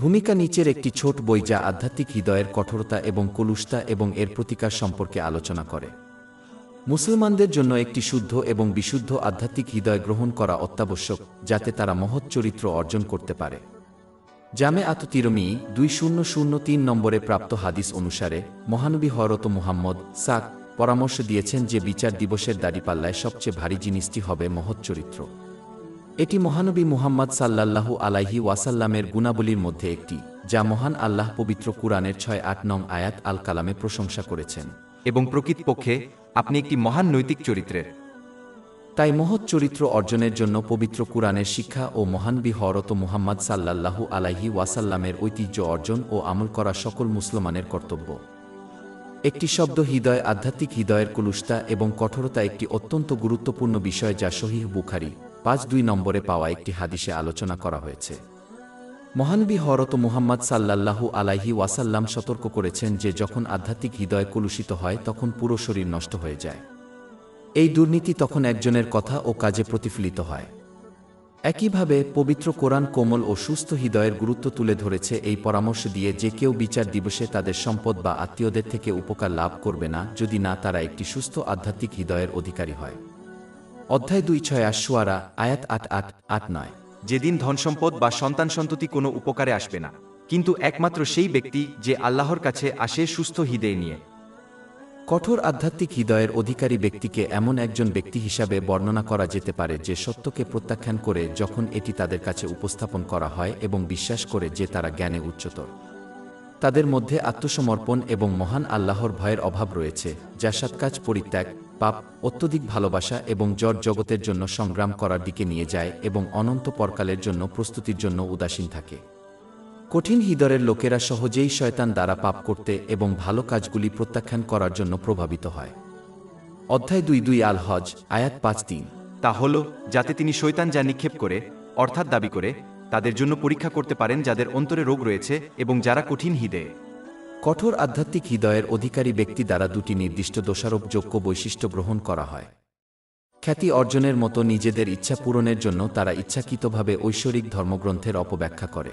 ভূমিকা নিচের একটি ছোট বই যা আধ্যাত্মিক হৃদয়ের কঠোরতা এবং কলুষতা এবং এর প্রতিকার সম্পর্কে আলোচনা করে। মুসলমানদের জন্য একটি শুদ্ধ এবং বিশুদ্ধ আধ্যাত্মিক হৃদয় গ্রহণ করা অত্যাবশ্যক, যাতে তারা মহৎ চরিত্র অর্জন করতে পারে। জামে আত তিরমি দুই শূন্য শূন্য তিন নম্বরে প্রাপ্ত হাদিস অনুসারে, মহানবী হরত মুহাম্মদ সাক পরামর্শ দিয়েছেন যে বিচার দিবসের দাড়িপাল্লায় সবচেয়ে ভারী জিনিসটি হবে মহৎ চরিত্র। এটি মহানবী মুহাম্মদ সাল্লাল্লাহু আলাইহি ওয়াসাল্লামের গুণাবলীর মধ্যে একটি যা মহান আল্লাহ পবিত্র কুরআনের ছয় আট নং আয়াত আল কালামে প্রশংসা করেছেন। এবং প্রকৃতপক্ষে আপনি একটি মহান নৈতিক চরিত্রের। তাই মহৎ চরিত্র অর্জনের জন্য পবিত্র কুরআনের শিক্ষা ও মহানবী হরত মুহাম্মদ সাল্লাল্লাহু আলাইহি ওয়াসাল্লামের ঐতিহ্য অর্জন ও আমল করা সকল মুসলমানের কর্তব্য। একটি শব্দ হৃদয় আধ্যাত্মিক হৃদয়ের কুলুষ্তা এবং কঠোরতা একটি অত্যন্ত গুরুত্বপূর্ণ বিষয় যা শহীহ বুখারি পাঁচ দুই নম্বরে পাওয়া একটি হাদিসে আলোচনা করা হয়েছে। মহানবী হরত মুহাম্মদ সাল্লাল্লাহু আলাইহি ওয়াসাল্লাম সতর্ক করেছেন যে যখন আধ্যাত্মিক হৃদয় কলুষিত হয়, তখন পুরো শরীর নষ্ট হয়ে যায়। এই দুর্নীতি তখন একজনের কথা ও কাজে প্রতিফলিত হয়। একইভাবে পবিত্র কোরআন কোমল ও সুস্থ হৃদয়ের গুরুত্ব তুলে ধরেছে এই পরামর্শ দিয়ে যে কেউ বিচার দিবসে তাদের সম্পদ বা আত্মীয়দের থেকে উপকার লাভ করবে না, যদি না তারা একটি সুস্থ আধ্যাত্মিক হৃদয়ের অধিকারী হয়। অধ্যায় দুই ছয় আশুয়ারা, আয়াত আট আট আট নয়। যেদিন ধনসম্পদ বা সন্তান সন্ততি কোনো উপকারে আসবে না, কিন্তু একমাত্র সেই ব্যক্তি যে আল্লাহর কাছে আসে সুস্থ হৃদয় নিয়ে। কঠোর আধ্যাত্মিক হৃদয়ের অধিকারী ব্যক্তিকে এমন একজন ব্যক্তি হিসাবে বর্ণনা করা যেতে পারে যে সত্যকে প্রত্যাখ্যান করে যখন এটি তাদের কাছে উপস্থাপন করা হয় এবং বিশ্বাস করে যে তারা জ্ঞানে উচ্চতর। তাদের মধ্যে আত্মসমর্পণ এবং মহান আল্লাহর ভয়ের অভাব রয়েছে, যা সৎকাজ পরিত্যাগ পাপ, অত্যধিক ভালোবাসা এবং জড় জগতের জন্য সংগ্রাম করার দিকে নিয়ে যায় এবং অনন্ত পরকালের জন্য প্রস্তুতির জন্য উদাসীন থাকে। কঠিন হৃদয়ের লোকেরা সহজেই শয়তান দ্বারা পাপ করতে এবং ভালো কাজগুলি প্রত্যাখ্যান করার জন্য প্রভাবিত হয়। অধ্যায় দুই দুই আল হজ, আয়াত পাঁচ তিন। তা হল, যাতে তিনি শৈতান যা নিক্ষেপ করে, অর্থাৎ দাবি করে, তাদের জন্য পরীক্ষা করতে পারেন যাদের অন্তরে রোগ রয়েছে এবং যারা কঠিন হৃদয়ে। কঠোর আধ্যাত্মিক হৃদয়ের অধিকারী ব্যক্তি দ্বারা দুটি নির্দিষ্ট দোষারোপযোগ্য বৈশিষ্ট্য গ্রহণ করা হয়। খ্যাতি অর্জনের মতো নিজেদের ইচ্ছা পূরণের জন্য তারা ইচ্ছাকৃতভাবে ঐশ্বরিক ধর্মগ্রন্থের অপব্যাখ্যা করে।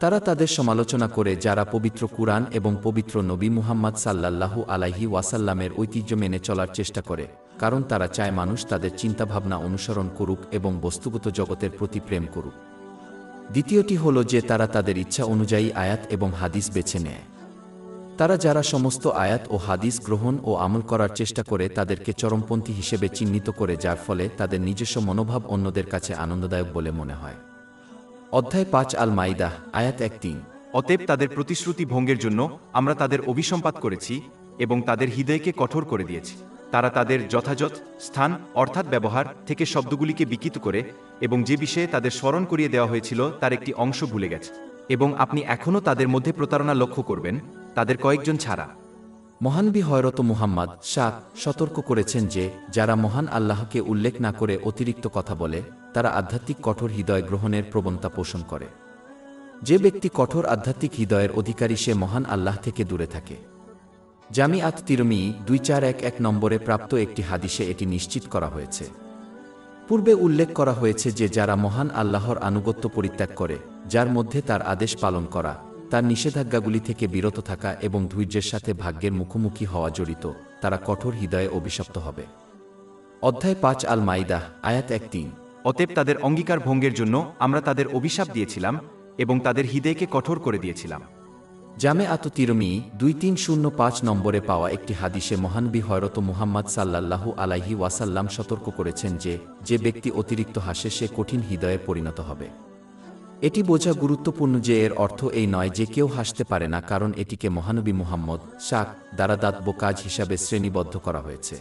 তারা তাদের সমালোচনা করে যারা পবিত্র কুরআন এবং পবিত্র নবী মুহাম্মদ সাল্লাল্লাহু আলাইহি ওয়াসাল্লামের ঐতিহ্য মেনে চলার চেষ্টা করে, কারণ তারা চায় মানুষ তাদের চিন্তাভাবনা অনুসরণ করুক এবং বস্তুগত জগতের প্রতি প্রেম করুক। দ্বিতীয়টি হল যে তারা তাদের ইচ্ছা অনুযায়ী আয়াত এবং হাদিস বেছে নেয়। তারা যারা সমস্ত আয়াত ও হাদিস গ্রহণ ও আমল করার চেষ্টা করে তাদেরকে চরমপন্থী হিসেবে চিহ্নিত করে, যার ফলে তাদের নিজস্ব মনোভাব অন্যদের কাছে আনন্দদায়ক বলে মনে হয়। অধ্যায় পাঁচ আল মাইদা আয়াত এক তিন। অতএব তাদের প্রতিশ্রুতি ভঙ্গের জন্য আমরা তাদের অভিসম্পাত করেছি এবং তাদের হৃদয়কে কঠোর করে দিয়েছি। তারা তাদের যথাযথ স্থান, অর্থাৎ ব্যবহার থেকে শব্দগুলিকে বিকৃত করে এবং যে বিষয়ে তাদের স্মরণ করিয়ে দেওয়া হয়েছিল তার একটি অংশ ভুলে গেছে। এবং আপনি এখনও তাদের মধ্যে প্রতারণা লক্ষ্য করবেন, তাদের কয়েকজন ছাড়া। মহানবী হয়রত মুহাম্মদ শাহ সতর্ক করেছেন যে, যারা মহান আল্লাহকে উল্লেখ না করে অতিরিক্ত কথা বলে, তারা আধ্যাত্মিক কঠোর হৃদয় গ্রহণের প্রবণতা পোষণ করে। যে ব্যক্তি কঠোর আধ্যাত্মিক হৃদয়ের অধিকারী, সে মহান আল্লাহ থেকে দূরে থাকে। জামি আত তিরমি দুই চার এক এক নম্বরে প্রাপ্ত একটি হাদিসে এটি নিশ্চিত করা হয়েছে। পূর্বে উল্লেখ করা হয়েছে যে, যারা মহান আল্লাহর আনুগত্য পরিত্যাগ করে যার মধ্যে তার আদেশ পালন করা তার নিষেধাজ্ঞাগুলি থেকে বিরত থাকা এবং ধৈর্যের সাথে ভাগ্যের মুখোমুখি হওয়া জড়িত তারা কঠোর হৃদয়ে অভিশপ্ত হবে। অধ্যায় পাঁচ আল মাইদা আয়াত এক তিন। অতএব তাদের অঙ্গীকার ভঙ্গের জন্য আমরা তাদের অভিশাপ দিয়েছিলাম এবং তাদের হৃদয়কে কঠোর করে দিয়েছিলাম। জামে আত তিরমি দুই তিন শূন্য পাঁচ নম্বরে পাওয়া একটি হাদিসে মহানবী হয়রত মুহাম্মদ সাল্লাল্লাহু আলাইহি ওয়াসাল্লাম সতর্ক করেছেন যে যে ব্যক্তি অতিরিক্ত হাসে সে কঠিন হৃদয়ে পরিণত হবে। এটি বোঝা গুরুত্বপূর্ণ যে এর অর্থ এই নয় যে কেউ হাসতে পারে না, কারণ এটিকে মহানবী মুহাম্মদ শাক দ্বারা দাতব্য কাজ হিসাবে শ্রেণীবদ্ধ করা হয়েছে।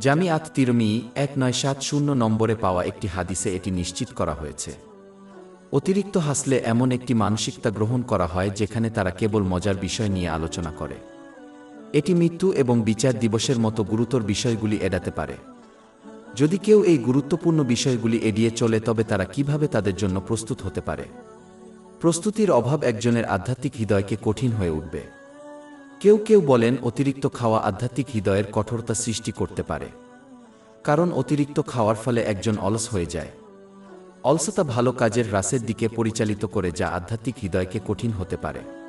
জামি আত তিরমি এক নয় সাত শূন্য নম্বরে পাওয়া একটি হাদিসে এটি নিশ্চিত করা হয়েছে। অতিরিক্ত হাসলে এমন একটি মানসিকতা গ্রহণ করা হয় যেখানে তারা কেবল মজার বিষয় নিয়ে আলোচনা করে। এটি মৃত্যু এবং বিচার দিবসের মতো গুরুতর বিষয়গুলি এড়াতে পারে। যদি কেউ এই গুরুত্বপূর্ণ বিষয়গুলি এড়িয়ে চলে, তবে তারা কীভাবে তাদের জন্য প্রস্তুত হতে পারে? প্রস্তুতির অভাব একজনের আধ্যাত্মিক হৃদয়কে কঠিন হয়ে উঠবে। কেউ কেউ বলেন, অতিরিক্ত খাওয়া আধ্যাত্মিক হৃদয়ের কঠোরতা সৃষ্টি করতে পারে। কারণ অতিরিক্ত খাওয়ার ফলে একজন অলস হয়ে যায়। অলসতা ভালো কাজের রাসের দিকে পরিচালিত করে যা আধ্যাত্মিক হৃদয়কে কঠিন হতে পারে।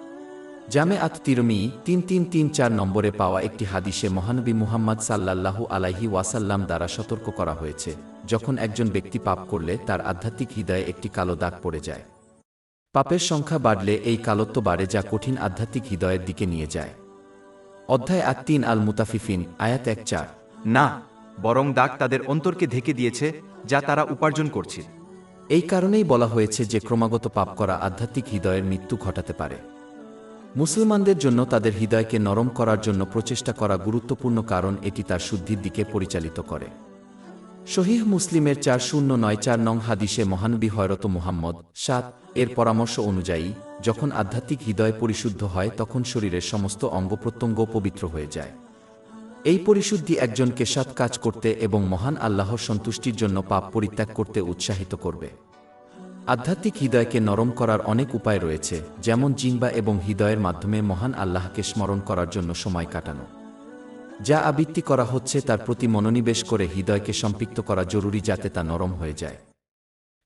জামে আত তিরমি তিন তিন তিন চার নম্বরে পাওয়া একটি হাদিসে মহানবী মুহাম্মদ সাল্লাল্লাহু আলাইহি ওয়াসাল্লাম দ্বারা সতর্ক করা হয়েছে যখন একজন ব্যক্তি পাপ করলে তার আধ্যাত্মিক হৃদয়ে একটি কালো দাগ পড়ে যায়। পাপের সংখ্যা বাড়লে এই কালত্ব বাড়ে যা কঠিন আধ্যাত্মিক হৃদয়ের দিকে নিয়ে যায়। অধ্যায় আট তিন আল মুতাফিফিন আয়াত এক চার। না বরং দাগ তাদের অন্তরকে ঢেকে দিয়েছে যা তারা উপার্জন করছে। এই কারণেই বলা হয়েছে যে ক্রমাগত পাপ করা আধ্যাত্মিক হৃদয়ের মৃত্যু ঘটাতে পারে। মুসলমানদের জন্য তাদের হৃদয়কে নরম করার জন্য প্রচেষ্টা করা গুরুত্বপূর্ণ কারণ এটি তার শুদ্ধির দিকে পরিচালিত করে। শহীহ মুসলিমের চার শূন্য নয় চার নং হাদিসে মহানবী হয়রত মুহাম্মদ সাত এর পরামর্শ অনুযায়ী, যখন আধ্যাত্মিক হৃদয় পরিশুদ্ধ হয়, তখন শরীরের সমস্ত অঙ্গ প্রত্যঙ্গ পবিত্র হয়ে যায়। এই পরিশুদ্ধি একজনকে সৎ কাজ করতে এবং মহান আল্লাহর সন্তুষ্টির জন্য পাপ পরিত্যাগ করতে উৎসাহিত করবে। আধ্যাত্মিক হৃদয়কে নরম করার অনেক উপায় রয়েছে, যেমন জিনবা এবং হৃদয়ের মাধ্যমে মহান আল্লাহকে স্মরণ করার জন্য সময় কাটানো। যা আবৃত্তি করা হচ্ছে তার প্রতি মনোনিবেশ করে হৃদয়কে সম্পৃক্ত করা জরুরি যাতে তা নরম হয়ে যায়।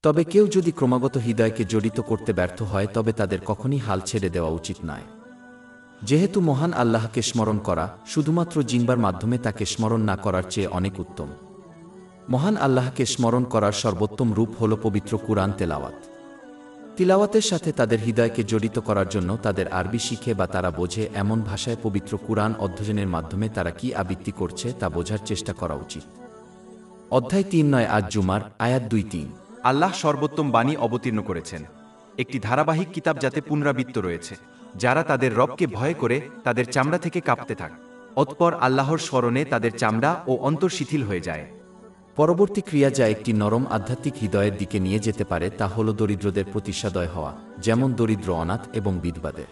তবে কেউ যদি ক্রমাগত হৃদয়কে জড়িত করতে ব্যর্থ হয়, তবে তাদের কখনই হাল ছেড়ে দেওয়া উচিত নয়। যেহেতু মহান আল্লাহকে স্মরণ করা, শুধুমাত্র জিনবার মাধ্যমে তাকে স্মরণ না করার চেয়ে অনেক উত্তম। মহান আল্লাহকে স্মরণ করার সর্বোত্তম রূপ হল পবিত্র কুরআন তেলাওয়াত। তিলাওয়াতের সাথে তাদের হৃদয়কে জড়িত করার জন্য তাদের আরবি শিখে বা তারা বোঝে এমন ভাষায় পবিত্র কুরআন অধ্যয়নের মাধ্যমে তারা কি আবৃত্তি করছে তা বোঝার চেষ্টা করা উচিত। অধ্যায় তিন নয় আজ জুমার, আয়াত দুই তিন। আল্লাহ সর্বোত্তম বাণী অবতীর্ণ করেছেন। একটি ধারাবাহিক কিতাব যাতে পুনরাবৃত্ত রয়েছে, যারা তাদের রবকে ভয় করে তাদের চামড়া থেকে কাঁপতে থাক। অতপর আল্লাহর স্মরণে তাদের চামড়া ও অন্তর শিথিল হয়ে যায়। পরবর্তী ক্রিয়া যা একটি নরম আধ্যাত্মিক হৃদয়ের দিকে নিয়ে যেতে পারে তা হল দরিদ্রদের প্রতিসাদয় হওয়া, যেমন দরিদ্র অনাথ এবং বিধবাদের।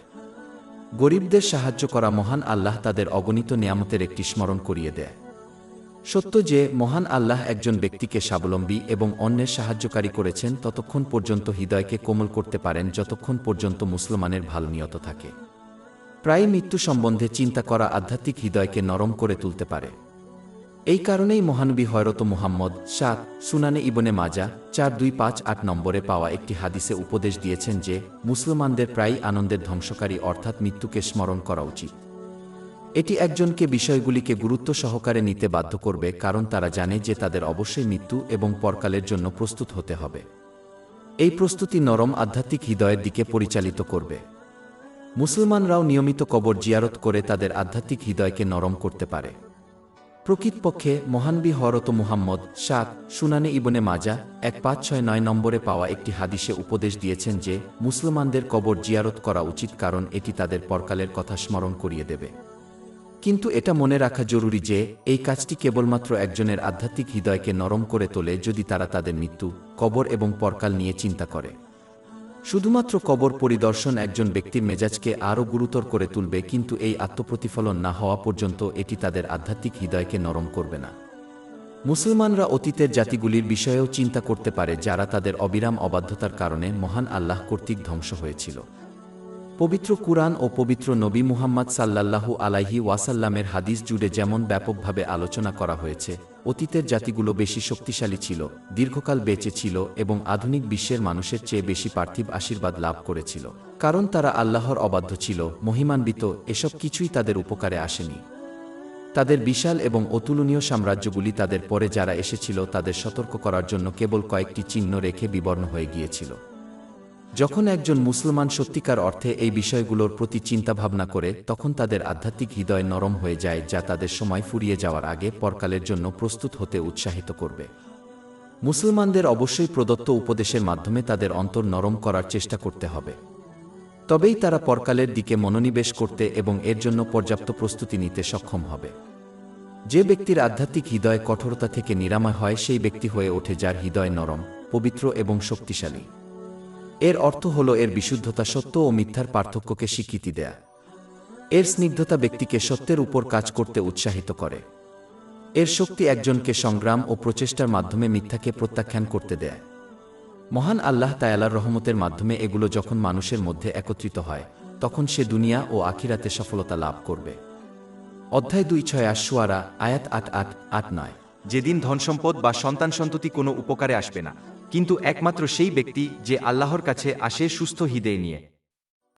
গরিবদের সাহায্য করা মহান আল্লাহ তাদের অগণিত নিয়ামতের একটি স্মরণ করিয়ে দেয়। সত্য যে, মহান আল্লাহ একজন ব্যক্তিকে স্বাবলম্বী এবং অন্যের সাহায্যকারী করেছেন ততক্ষণ পর্যন্ত হৃদয়কে কোমল করতে পারেন যতক্ষণ পর্যন্ত মুসলমানের ভালো নিয়ত থাকে। প্রায় মৃত্যু সম্বন্ধে চিন্তা করা আধ্যাত্মিক হৃদয়কে নরম করে তুলতে পারে। এই কারণেই মহানবী হয়রত মুহাম্মদ সাত সুনানে ইবনে মাজা চার দুই পাঁচ আট নম্বরে পাওয়া একটি হাদিসে উপদেশ দিয়েছেন যে, মুসলমানদের প্রায়ই আনন্দের ধ্বংসকারী অর্থাৎ মৃত্যুকে স্মরণ করা উচিত। এটি একজনকে বিষয়গুলিকে গুরুত্ব সহকারে নিতে বাধ্য করবে কারণ তারা জানে যে তাদের অবশ্যই মৃত্যু এবং পরকালের জন্য প্রস্তুত হতে হবে। এই প্রস্তুতি নরম আধ্যাত্মিক হৃদয়ের দিকে পরিচালিত করবে। মুসলমানরাও নিয়মিত কবর জিয়ারত করে তাদের আধ্যাত্মিক হৃদয়কে নরম করতে পারে। প্রকৃতপক্ষে মহানবী হরত মুহাম্মদ সাত সুনানে ইবনে মাজা, এক পাঁচ ছয় নয় নম্বরে পাওয়া একটি হাদিসে উপদেশ দিয়েছেন যে, মুসলমানদের কবর জিয়ারত করা উচিত কারণ এটি তাদের পরকালের কথা স্মরণ করিয়ে দেবে। কিন্তু এটা মনে রাখা জরুরি যে, এই কাজটি কেবলমাত্র একজনের আধ্যাত্মিক হৃদয়কে নরম করে তোলে যদি তারা তাদের মৃত্যু, কবর এবং পরকাল নিয়ে চিন্তা করে। শুধুমাত্র কবর পরিদর্শন একজন ব্যক্তির মেজাজকে আরও গুরুতর করে তুলবে, কিন্তু এই আত্মপ্রতিফলন না হওয়া পর্যন্ত এটি তাদের আধ্যাত্মিক হৃদয়কে নরম করবে না। মুসলমানরা অতীতের জাতিগুলির বিষয়েও চিন্তা করতে পারে, যারা তাদের অবিরাম অবাধ্যতার কারণে মহান আল্লাহ কর্তৃক ধ্বংস হয়েছিল। পবিত্র কুরআন ও পবিত্র নবী মুহাম্মদ সাল্লাল্লাহু আলাইহি ওয়াসাল্লামের হাদিস জুড়ে যেমন ব্যাপকভাবে আলোচনা করা হয়েছে অতীতের জাতিগুলো বেশি শক্তিশালী ছিল, দীর্ঘকাল বেঁচে ছিল এবং আধুনিক বিশ্বের মানুষের চেয়ে বেশি পার্থিব আশীর্বাদ লাভ করেছিল। কারণ তারা আল্লাহর অবাধ্য ছিল, মহিমান্বিত, এসব কিছুই তাদের উপকারে আসেনি। তাদের বিশাল এবং অতুলনীয় সাম্রাজ্যগুলি তাদের পরে যারা এসেছিল তাদের সতর্ক করার জন্য কেবল কয়েকটি চিহ্ন রেখে বিবর্ণ হয়ে গিয়েছিল। যখন একজন মুসলমান সত্যিকার অর্থে এই বিষয়গুলোর প্রতি চিন্তাভাবনা করে, তখন তাদের আধ্যাত্মিক হৃদয় নরম হয়ে যায়, যা তাদের সময় ফুরিয়ে যাওয়ার আগে পরকালের জন্য প্রস্তুত হতে উৎসাহিত করবে। মুসলমানদের অবশ্যই প্রদত্ত উপদেশের মাধ্যমে তাদের অন্তর নরম করার চেষ্টা করতে হবে। তবেই তারা পরকালের দিকে মনোনিবেশ করতে এবং এর জন্য পর্যাপ্ত প্রস্তুতি নিতে সক্ষম হবে। যে ব্যক্তির আধ্যাত্মিক হৃদয় কঠোরতা থেকে নিরাময় হয়, সেই ব্যক্তি হয়ে ওঠে যার হৃদয় নরম, পবিত্র এবং শক্তিশালী। এর অর্থ হল এর বিশুদ্ধতা সত্য ও মিথ্যার পার্থক্যকে স্বীকৃতি দেয়া। এর স্নিগ্ধতা ব্যক্তিকে সত্যের উপর কাজ করতে উৎসাহিত করে। এর শক্তি একজনকে সংগ্রাম ও প্রচেষ্টার মাধ্যমে মিথ্যাকে প্রত্যাখ্যান করতে দেয়। মহান আল্লাহ তায়ালার রহমতের মাধ্যমে এগুলো যখন মানুষের মধ্যে একত্রিত হয়, তখন সে দুনিয়া ও আখিরাতে সফলতা লাভ করবে। অধ্যায় দুই ছয় আশুয়ারা আয়াত আট আট আট নয়। যেদিন ধনসম্পদ বা সন্তান সন্ততি কোনো উপকারে আসবে না কিন্তু একমাত্র সেই ব্যক্তি যে আল্লাহর কাছে আসে সুস্থ হৃদয় নিয়ে।